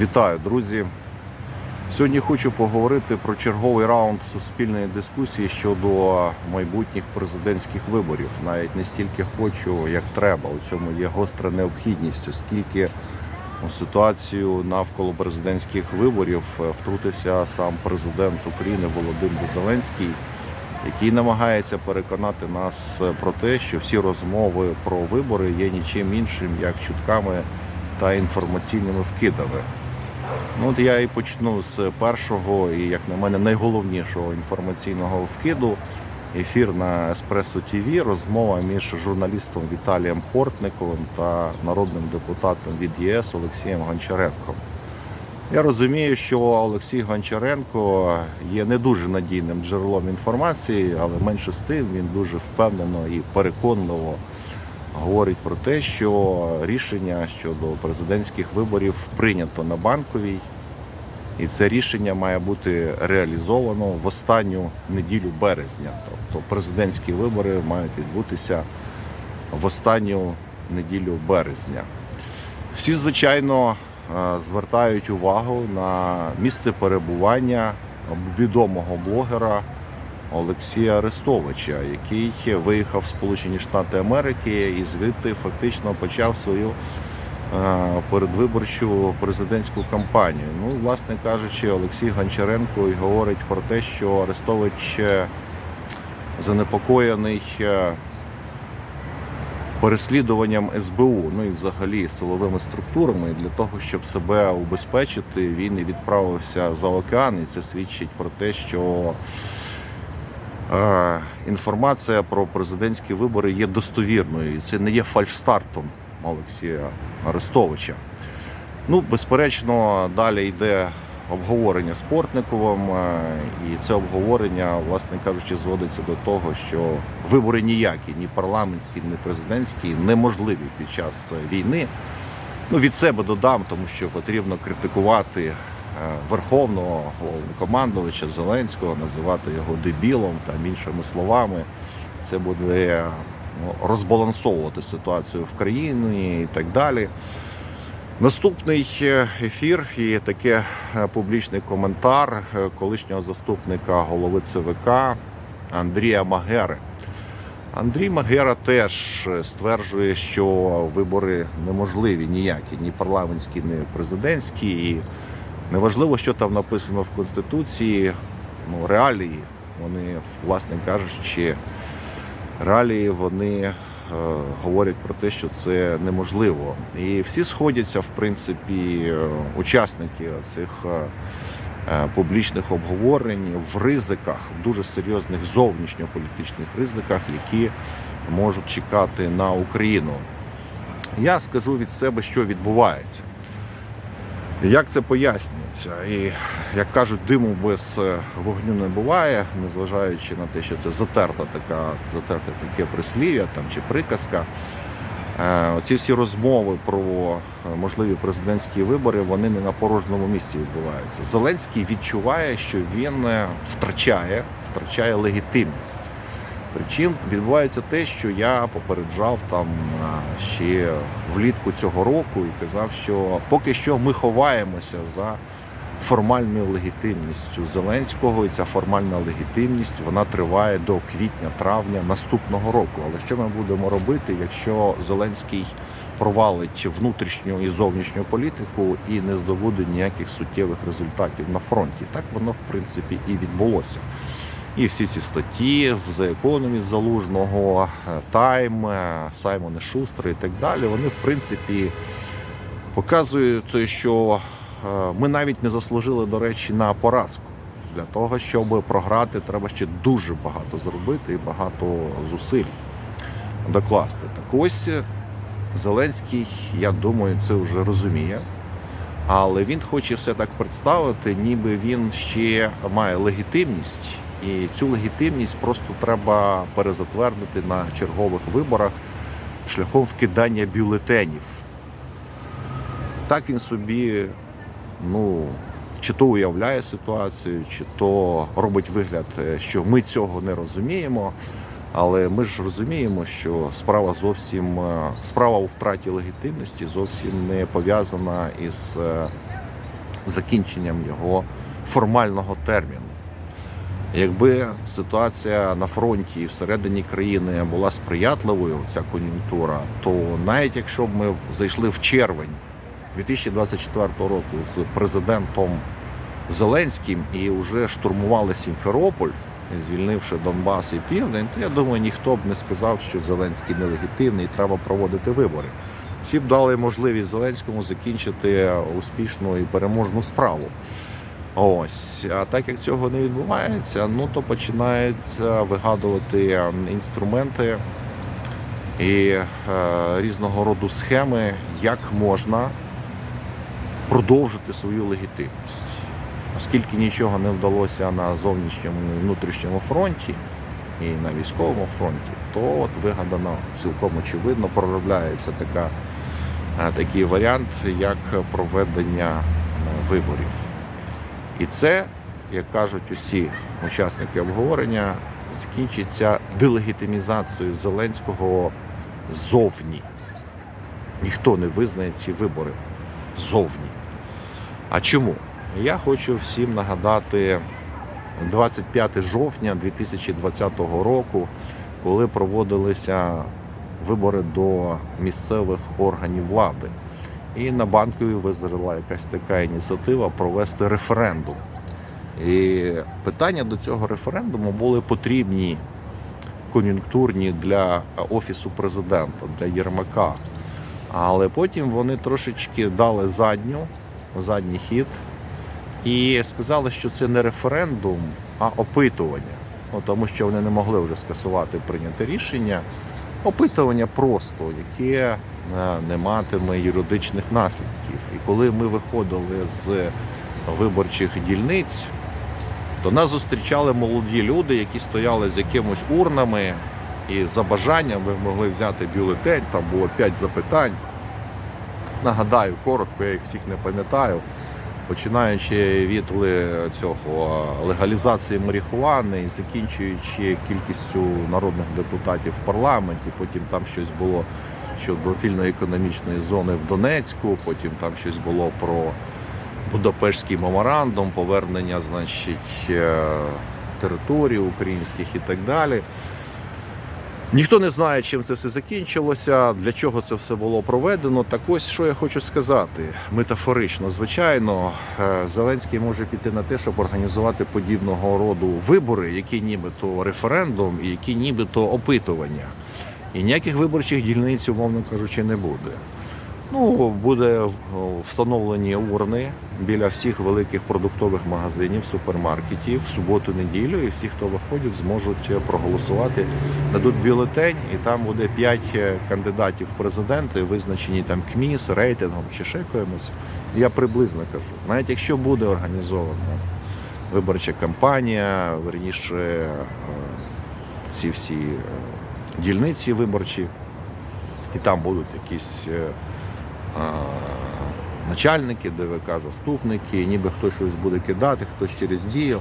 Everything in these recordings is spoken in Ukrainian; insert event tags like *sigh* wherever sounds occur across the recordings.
Вітаю, друзі! Сьогодні хочу поговорити про черговий раунд суспільної дискусії щодо майбутніх президентських виборів. Навіть не стільки хочу, як треба. У цьому є гостра необхідність, оскільки у ситуацію навколо президентських виборів е, втрутився сам президент України Володимир Зеленський, який намагається переконати нас е, про те, що всі розмови про вибори є нічим іншим, як чутками та інформаційними вкидами. Ну, от я і почну з першого і, як на мене, найголовнішого інформаційного вкиду. Ефір на Еспресо ТВ, розмова між журналістом Віталієм Портниковим та народним депутатом від ЄС Олексієм Гончаренком. Я розумію, що Олексій Гончаренко є не дуже надійним джерелом інформації, але менше з тим він дуже впевнено і переконливо говорить про те, що рішення щодо президентських виборів прийнято на банковій, і це рішення має бути реалізовано в останню неділю березня. Тобто президентські вибори мають відбутися в останню неділю березня. Всі, звичайно, е, звертають увагу на місце перебування відомого блогера Олексія Арестовича, який виїхав в Сполучені Штати Америки і звідти фактично почав свою е, передвиборчу президентську кампанію. Ну, власне кажучи, Олексій Гончаренко і говорить про те, що Арестович е, занепокоєний е, переслідуванням СБУ, ну і взагалі силовими структурами. Для того, щоб себе убезпечити, він і відправився за океан, і це свідчить про те, що інформація про президентські вибори є достовірною. І це не є фальшстартом Олексія Арестовича. Ну, безперечно, далі йде обговорення з Портниковим, е, і це обговорення, власне кажучи, зводиться до того, що вибори ніякі, ні парламентські, ні президентські, неможливі під час війни. Ну, від себе додам, тому що потрібно критикувати е, верховного головнокомандувача Зеленського, називати його дебілом та іншими словами. Це буде ну, розбалансовувати ситуацію в країні і так далі. Наступний е, ефір і таке е, публічний коментар е, колишнього заступника голови ЦВК Андрія Магери. Андрій Магера теж стверджує, що вибори неможливі ніякі, ні парламентські, ні президентські. І неважливо, що там написано в Конституції, ну, реалії, вони, власне кажучи, реалії вони е, говорять про те, що це неможливо. І всі сходяться, в принципі, е, учасники цих е, публічних обговорень в ризиках, в дуже серйозних зовнішньополітичних ризиках, які можуть чекати на Україну. Я скажу від себе, що відбувається. Як це пояснюється? І як кажуть, диму без е, вогню не буває, незважаючи на те, що це затерта така, затерте таке прислів'я там чи приказка. Е, Оці всі розмови про е, можливі президентські вибори вони не на порожньому місці відбуваються. Зеленський відчуває, що він втрачає, втрачає легітимність. Причин відбувається те, що я попереджав там ще влітку цього року і казав, що поки що ми ховаємося за формальною легітимністю Зеленського, і ця формальна легітимність вона триває до квітня-травня наступного року. Але що ми будемо робити, якщо Зеленський провалить внутрішню і зовнішню політику і не здобуде ніяких суттєвих результатів на фронті? Так воно в принципі і відбулося. І всі ці статті в The Economist Залужного, Тайм, Саймон і Шустер і так далі, вони в принципі показують, що е, ми навіть не заслужили, до речі, на поразку. Для того, щоб програти, треба ще дуже багато зробити і багато зусиль докласти. Так ось Зеленський, я думаю, це вже розуміє. Але він хоче все так представити, ніби він ще має легітимність, і цю легітимність просто треба перезатвердити на чергових виборах шляхом вкидання бюлетенів. Так він собі, ну, чи то уявляє ситуацію, чи то робить вигляд, е, що ми цього не розуміємо. Але ми ж розуміємо, що справа зовсім е, справа у втраті легітимності зовсім не пов'язана із е, закінченням його формального терміну. Якби ситуація на фронті і всередині країни була сприятливою, ця кон'юнктура, то навіть якщо б ми зайшли в червень 2024 року з президентом Зеленським і вже штурмували Сімферополь, звільнивши Донбас і Південь, то я думаю, ніхто б не сказав, що Зеленський нелегітимний і треба проводити вибори. Всі б дали можливість Зеленському закінчити успішну і переможну справу. Ось, а так як цього не відбувається, ну то починають вигадувати інструменти і е, різного роду схеми, як можна продовжити свою легітимність. Оскільки нічого не вдалося на зовнішньому і внутрішньому фронті і на військовому фронті, то от вигадано цілком очевидно проробляється така, е, такий варіант, як проведення е, виборів. І це, як кажуть усі учасники обговорення, закінчиться делегітимізацією Зеленського ззовні. Ніхто не визнає ці вибори ззовні. А чому? Я хочу всім нагадати 25 жовтня 2020 року, коли проводилися вибори до місцевих органів влади. І на банкові визріла якась така ініціатива провести референдум. І питання до цього референдуму були потрібні кон'юнктурні для офісу президента, для Єрмака. Але потім вони трошечки дали задню, задній хід і сказали, що це не референдум, а опитування. Ну, тому що вони не могли вже скасувати прийняте рішення. Опитування просто, яке не матиме юридичних наслідків. І коли ми виходили з виборчих дільниць, то нас зустрічали молоді люди, які стояли з якимось урнами, і за бажанням ви могли взяти бюлетень, там було 5 запитань. Нагадаю, коротко, я їх всіх не пам'ятаю. Починаючи від цього легалізації марихуани і закінчуючи кількістю народних депутатів в парламенті, потім там щось було щодо вільно-економічної зони в Донецьку, потім там щось було про Будапештський меморандум, повернення, значить, е, територій українських і так далі. Ніхто не знає, чим це все закінчилося, для чого це все було проведено. Так ось що я хочу сказати метафорично. Звичайно, е, Зеленський може піти на те, щоб організувати подібного роду вибори, які нібито референдум і які нібито опитування. І ніяких виборчих дільниць, умовно кажучи, не буде. Ну, буде встановлені урни біля всіх великих продуктових магазинів, супермаркетів в суботу, неділю, і всі, хто виходять, зможуть е, проголосувати, дадуть бюлетень, і там буде 5 кандидатів в президенти, визначені там КМІС, рейтингом чи ще якимось. Я приблизно кажу. Навіть якщо буде організована виборча кампанія, верніше е, ці всі е, дільниці виборчі, і там будуть якісь е, начальники ДВК, заступники, ніби хтось щось буде кидати, хтось через дію.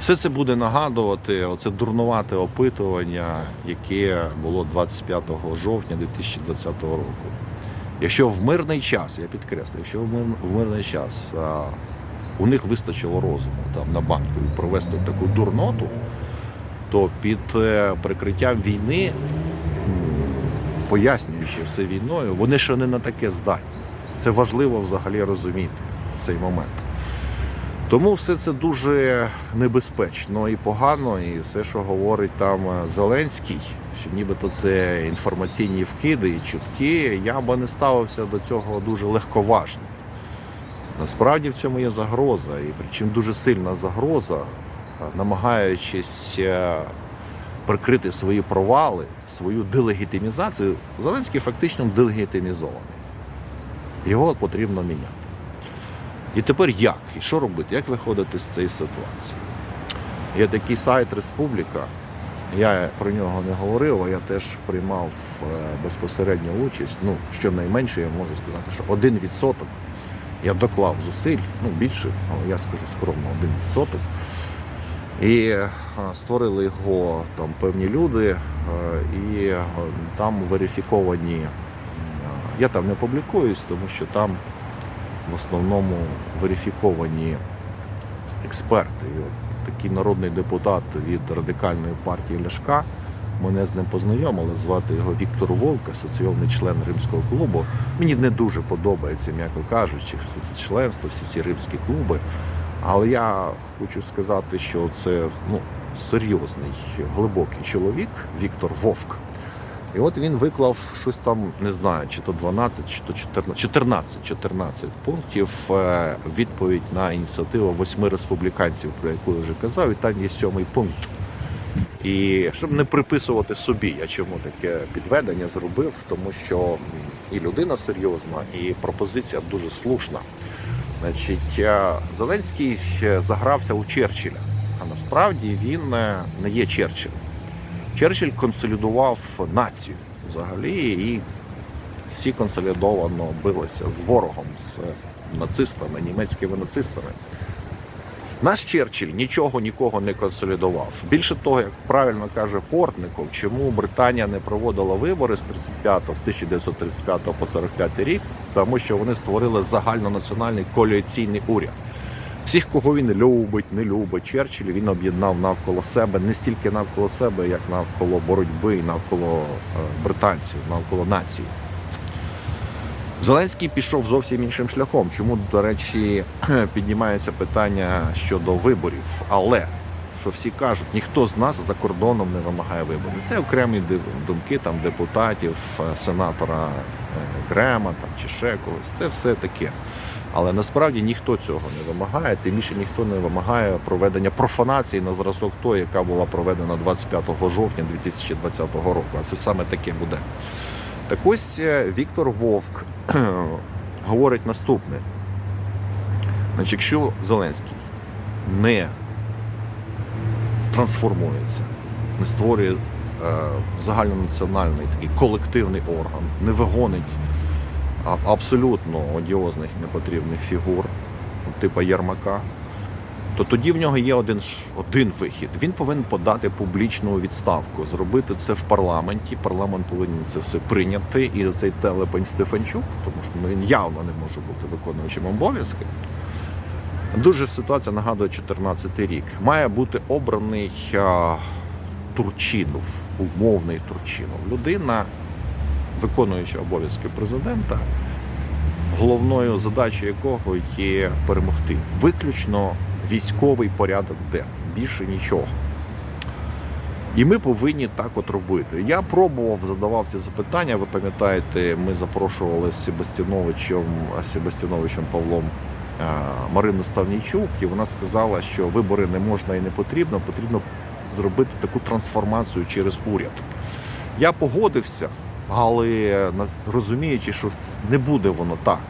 Все це буде нагадувати оце дурнувате опитування, яке було 25 жовтня 2020 року. Якщо в мирний час, я підкреслю, якщо в мир- в мирний час у них вистачило розуму там на банку провести таку дурноту, то під е, прикриттям війни пояснюючи все війною, вони ще не на таке здатні. Це важливо взагалі розуміти цей момент. Тому все це дуже небезпечно і погано, і все, що говорить там е, Зеленський, що нібито це інформаційні вкиди і чутки, я би не ставився до цього дуже легковажно. Насправді в цьому є загроза, і причому дуже сильна загроза, намагаючись е, прикрити свої провали, свою делегітимізацію, Зеленський фактично делегітимізований. Його потрібно міняти. І тепер як? І що робити? Як виходити з цієї ситуації? Є такий сайт Республіка. Я про нього не говорив, а я теж приймав е, безпосередню участь. Ну, щонайменше я можу сказати, що один відсоток я доклав зусиль, ну більше, але я скажу скромно, один відсоток. І е, створили його там певні люди, е, і е, там верифіковані. Я там не публікуюсь, тому що там в основному верифіковані експерти. І от такий народний депутат від радикальної партії Ляшка. Мене з ним познайомили, звати його Віктор Вовк, асоційований член римського клубу. Мені не дуже подобається, м'яко кажучи, все це членство, всі ці римські клуби. Але я хочу сказати, що це ну, серйозний, глибокий чоловік, Віктор Вовк. І от він виклав щось там, не знаю, чи то 12, чи то 14, 14, 14 пунктів е, відповідь на ініціативу восьми республіканців, про яку я вже казав, і там є сьомий пункт. І щоб не приписувати собі, я чому таке підведення зробив, тому що і людина серйозна, і пропозиція дуже слушна. Значить, е, Зеленський е, загрався у Черчилля, а насправді він е, не є Черчиллем. Черчилль консолідував націю взагалі, і всі консолідовано билися з ворогом, з нацистами, німецькими нацистами. Наш Черчилль нічого нікого не консолідував. Більше того, як правильно каже Портников, чому Британія не проводила вибори з 35 з 1935 по 45 рік, тому що вони створили загальнонаціональний коаліційний уряд. Всіх, кого він любить, не любить, Черчилль він об'єднав навколо себе не стільки навколо себе, як навколо боротьби, навколо е, британців, навколо нації. Зеленський пішов зовсім іншим шляхом. Чому, до речі, *clears throat* піднімається питання щодо виборів. Але що всі кажуть, ніхто з нас за кордоном не вимагає виборів. Це окремі думки там депутатів, е, сенатора е, Грема там чи ще когось. Це все таке. Але насправді ніхто цього не вимагає, тим більше ніхто не вимагає проведення профанації на зразок тої, яка була проведена 25 жовтня 2020 року. А це саме таке буде. Так ось е, Віктор Вовк говорить наступне. Значить, якщо Зеленський не трансформується, не створює е, загальнонаціональний такий колективний орган, не вигонить абсолютно одіозних непотрібних фігур, типу Єрмака, то тоді в нього є один, один вихід. Він повинен подати публічну відставку, зробити це в парламенті. Парламент повинен це все прийняти. І цей телепень Стефанчук, тому що ну, він явно не може бути виконуючим обов'язки. Дуже ситуація нагадує 14 рік. Має бути обраний а, Турчинов, умовний Турчинов. Людина, виконуюча обов'язки президента, головною задачею якого є перемогти. Виключно військовий порядок денний, більше нічого. І ми повинні так от робити. Я пробував, задавав ці запитання. Ви пам'ятаєте, ми запрошували з Себастьяновичем, Себастьяновичем Павлом е, Марину Ставнійчук, і вона сказала, що вибори не можна і не потрібно, потрібно зробити таку трансформацію через уряд. Я погодився, але розуміючи, що не буде воно так.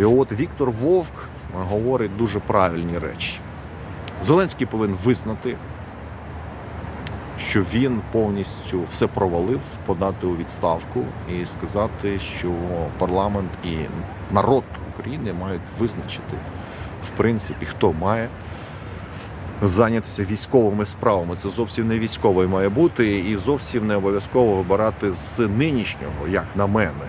І от Віктор Вовк говорить дуже правильні речі. Зеленський повинен визнати, що він повністю все провалив, подати у відставку і сказати, що парламент і народ України мають визначити, в принципі, хто має зайнятися військовими справами. Це зовсім не військовий має бути, і зовсім не обов'язково вибирати з нинішнього, як на мене.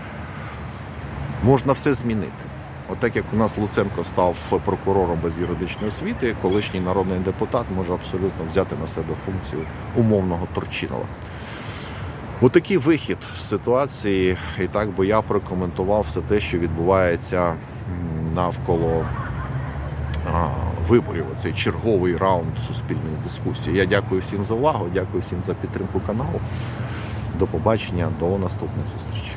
Можна все змінити. Отак як у нас Луценко став прокурором без юридичної освіти, колишній народний депутат може абсолютно взяти на себе функцію умовного Турчинова. Отакий вихід з ситуації, і так би я прокоментував все те, що відбувається навколо виборів. Оцей черговий раунд суспільної дискусії. Я дякую всім за увагу, дякую всім за підтримку каналу. До побачення, до наступних зустрічей.